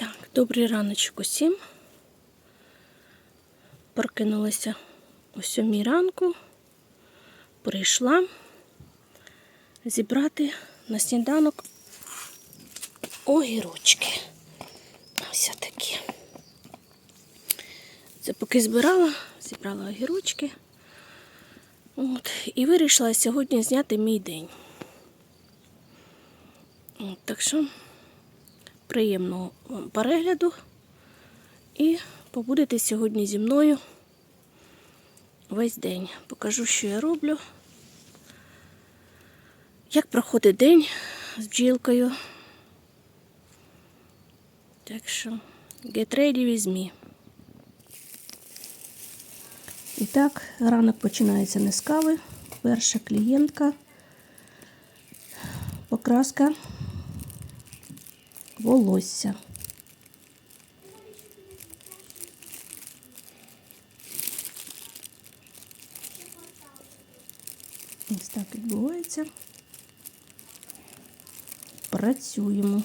Так, добрий раночок усім. Прокинулася о сьомій ранку. Прийшла зібрати на сніданок огірочки. Ось такі. Це поки збирала, зібрала огірочки. От, і вирішила сьогодні зняти мій день. От, так що приємного вам перегляду і побудете сьогодні зі мною весь день. Покажу, що я роблю, як проходить день з бджілкою. Так що get ready with me. І так, ранок починається не з кави. Перша клієнтка, покраска волосся. Ось так відбувається. Працюємо.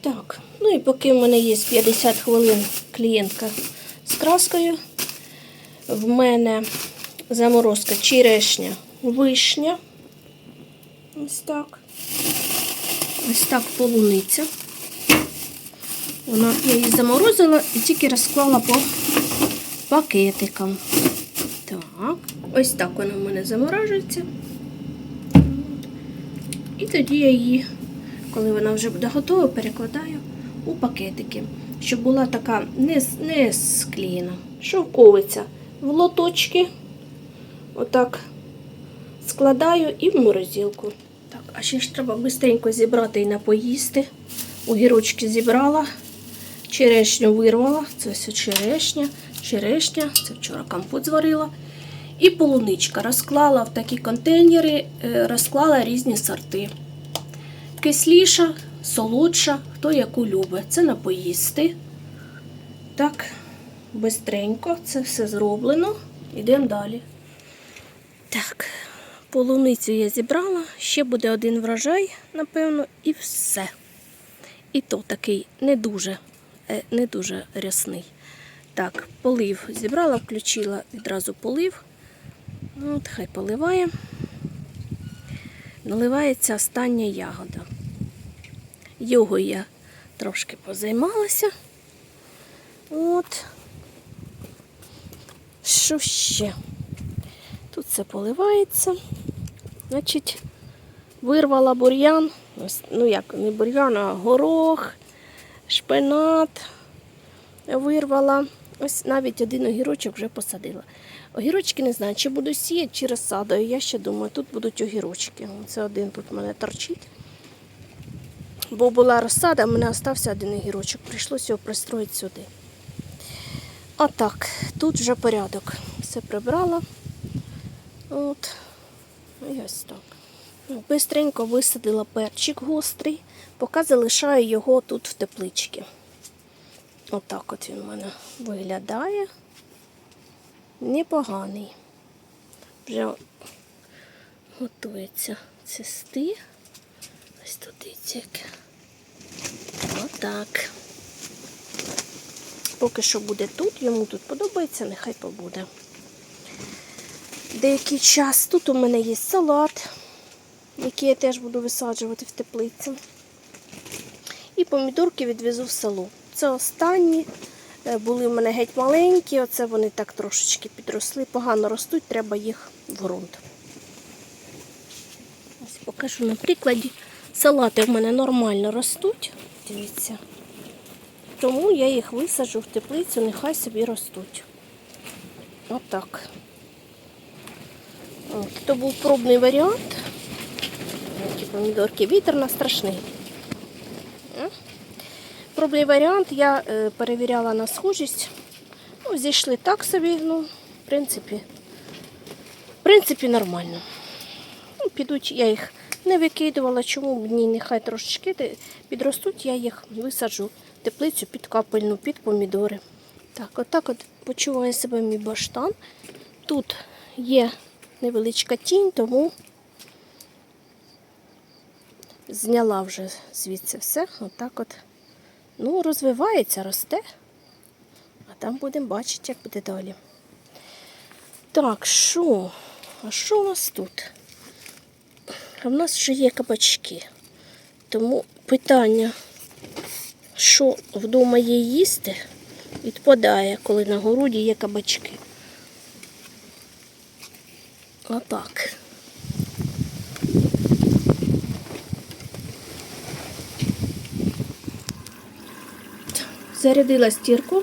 Так, ну і поки в мене є 50 хвилин клієнтка з краскою, в мене заморозка черешня, вишня. Ось так. Ось так полуниця. Вона я її заморозила і тільки розклала по пакетикам. Так, ось так вона в мене заморожується. І тоді я її коли вона вже буде готова, перекладаю у пакетики, щоб була така не, не склеєна, шовковиця в лоточки. Отак складаю і в морозилку. Так, а ще ж треба швидко зібрати і напоїсти. Огірочки зібрала, черешню вирвала. Це все черешня, черешня, це вчора компот зварила. І полуничка розклала в такі контейнери, е, розклала різні сорти кисліша, солодша, хто яку любить. Це на поїсти. Так, бистренько це все зроблено. Йдемо далі. Так, полуницю я зібрала, ще буде один врожай, напевно, і все. І то такий не дуже, е, не дуже рясний. Так, полив зібрала, включила відразу полив. Ну, От, хай поливає. Наливається остання ягода. Його я трошки позаймалася. От. Що ще? Тут все поливається. Значить, вирвала бур'ян. Ну як, не бур'ян, а горох, шпинат. Вирвала. Ось навіть один огірочок вже посадила. Огірочки не знаю, чи буду сіяти, чи розсадою. Я ще думаю, тут будуть огірочки. Це один тут в мене торчить. Бо була розсада, в мене залишився один огірочок. Прийшлося його пристроїти сюди. А так, тут вже порядок. Все прибрала. От. І ось так. Ну, Бистренько висадила перчик гострий, поки залишаю його тут в тепличці. Отак от він у мене виглядає. Непоганий. Вже готується цисти. Ось тут дивіться. Отак. Поки що буде тут, йому тут подобається, нехай побуде. Деякий час тут у мене є салат, який я теж буду висаджувати в теплицю. І помідорки відвезу в село. Це останні. Е, Були в мене геть маленькі, оце вони так трошечки підросли, погано ростуть, треба їх в ґрунт. Ось покажу на прикладі. Салати в мене нормально ростуть. Дивіться. Тому я їх висаджу в теплицю, нехай собі ростуть. Отак. От, то був пробний варіант. Такі помідорки. Вітер на страшний. Пробний варіант я е, перевіряла на схожість. Ну, зійшли так собі, ну, в принципі, в принципі, нормально. Ну, підуть, я їх не викидувала, чому б ні, нехай трошечки підростуть, я їх висаджу теплицю під капельну, під помідори. Так, отак от почуває себе мій баштан. Тут є невеличка тінь, тому зняла вже звідси все. Отак от. Ну, розвивається, росте. А там будемо бачити, як буде далі. Так, що? А що у нас тут? А в нас ще є кабачки. Тому питання, що вдома є їсти, відпадає, коли на городі є кабачки. Отак. Зарядила стірку.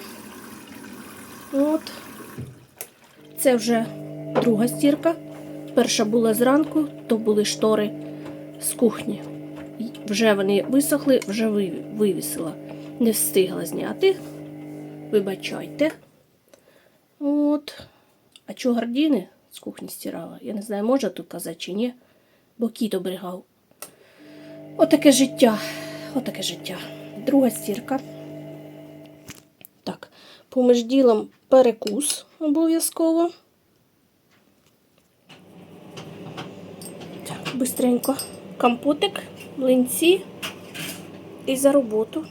От. Це вже друга стірка. Перша була зранку, то були штори з кухні. Вже вони висохли, вже вивісила. Не встигла зняти. Вибачайте. От. А чого гардіни з кухні стирала? Я не знаю, може тут казати чи ні, бо кіт обригав. Отаке життя. Отаке життя. Друга стірка. Так, поміж ділом перекус обов'язково. Бистренько. Компотик, млинці і за роботу.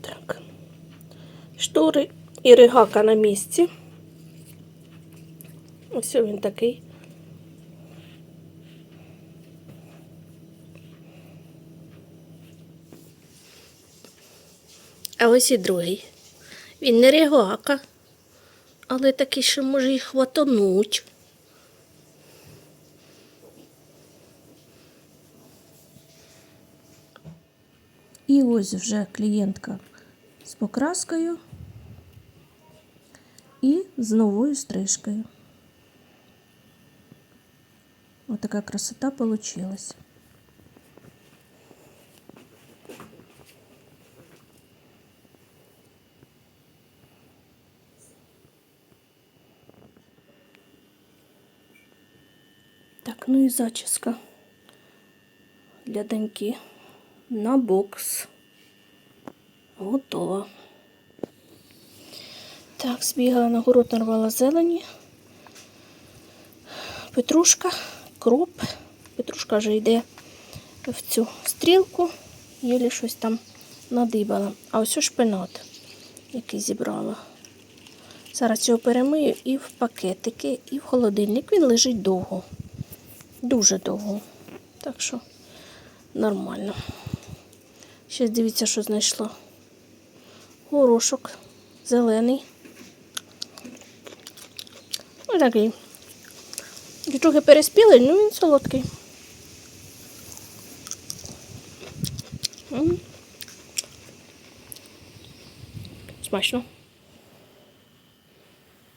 Так. Штори і ригака на місці. Ось він такий. А ось і другий. Він не ригака, але такий, що може і хватануть. ось вже клієнтка з покраскою і з новою стрижкою. Отака красота получилась. Так, ну і зачіска для доньки на бокс. Готова. Так, збігала на город, нарвала зелені. Петрушка, кроп. Петрушка вже йде в цю стрілку, єлі щось там надибала. А ось шпинат, який зібрала. Зараз його перемию і в пакетики, і в холодильник. Він лежить довго. Дуже довго. Так що нормально. Ще дивіться, що знайшла. Горошок зелений. Ось такий. І Трохи переспілий, ну він солодкий. Смачно.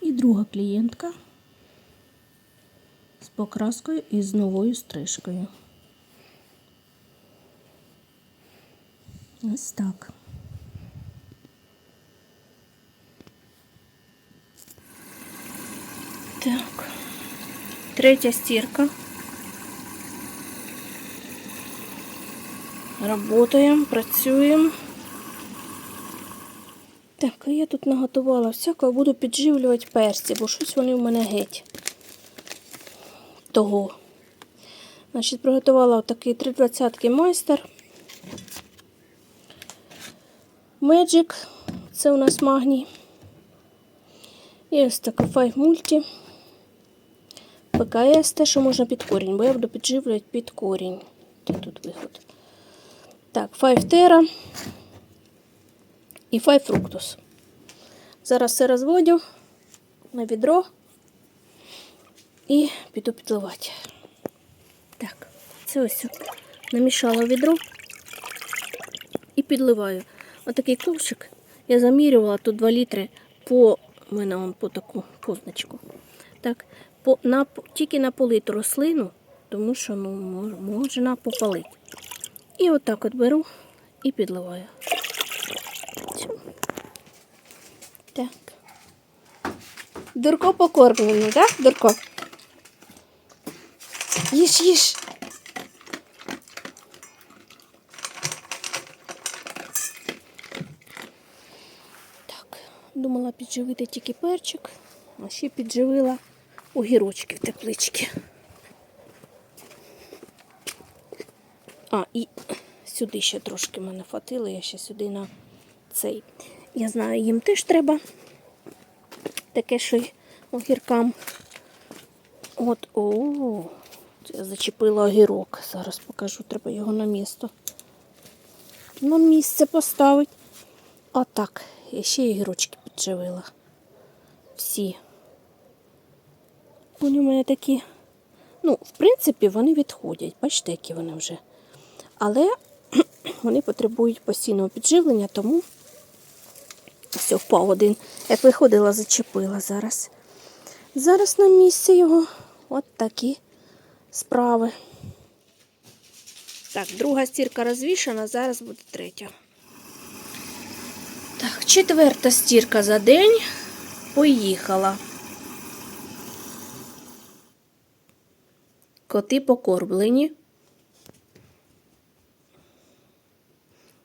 І друга клієнтка з покраскою і з новою стрижкою. Ось так. Так. Третя стірка. Работаємо, працюємо. Так, а я тут наготувала всякого, буду підживлювати перці, бо щось вони в мене геть. Того. Значить, приготувала отакий 320 майстер. Magic, це у нас магній. І ось така 5 мульті. ПКС, те, що можна під корінь, бо я буду підживлювати під корінь. Де тут виход? Так, 5 тера і 5 фруктус. Зараз все розводю на відро і піду підливати. Так, це ось намішала відро і підливаю. Отакий ковшик я замірювала тут 2 літри по мене по таку позначку. Так, по, на, тільки на политу рослину, тому що ну, можна попалити. І отак от беру і підливаю. Так. Дурко покормлено, так, Дурко? Їж, їж. Думала підживити тільки перчик, а ще підживила огірочки в тепличці. А, і сюди ще трошки мене фатило, я ще сюди на цей. Я знаю, їм теж треба таке, що й огіркам. От, о, я зачепила огірок. Зараз покажу, треба його на місто. На місце поставити. Отак. Я ще огірочки підживила. Всі. Вони у мене такі. Ну, в принципі, вони відходять. Бачите, які вони вже. Але вони потребують постійного підживлення, тому все, впав один. Як виходила, зачепила зараз. Зараз на місці його от такі справи. Так, друга стірка розвішана, зараз буде третя. Так, четверта стірка за день поїхала. Коти покорблені.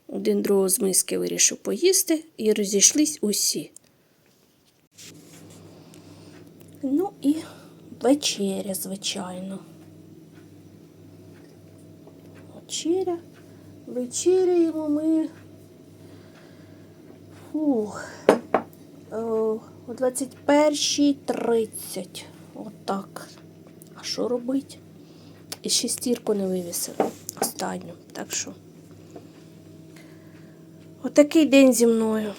Один другого з миски вирішив поїсти і розійшлись усі. Ну і вечеря, звичайно. Вечеря. Вечеряємо ми. Фух. О, о 21.30. Отак. А що робити? І шестірку не вивісили. Останню. Так що. Отакий день зі мною.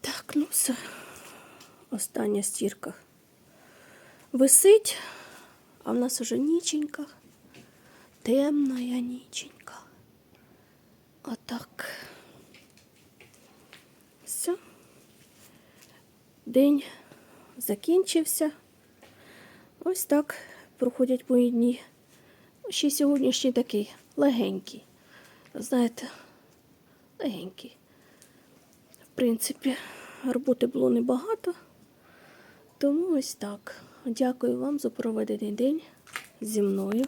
Так, ну все. Остання стірка висить, а в нас уже ніченька. Темна ніченька. Отак. Все. День закінчився. Ось так проходять мої дні. Ще сьогоднішній такий легенький. Знаєте, легенький. В принципі, роботи було небагато. Тому ось так. Дякую вам за проведений день зі мною.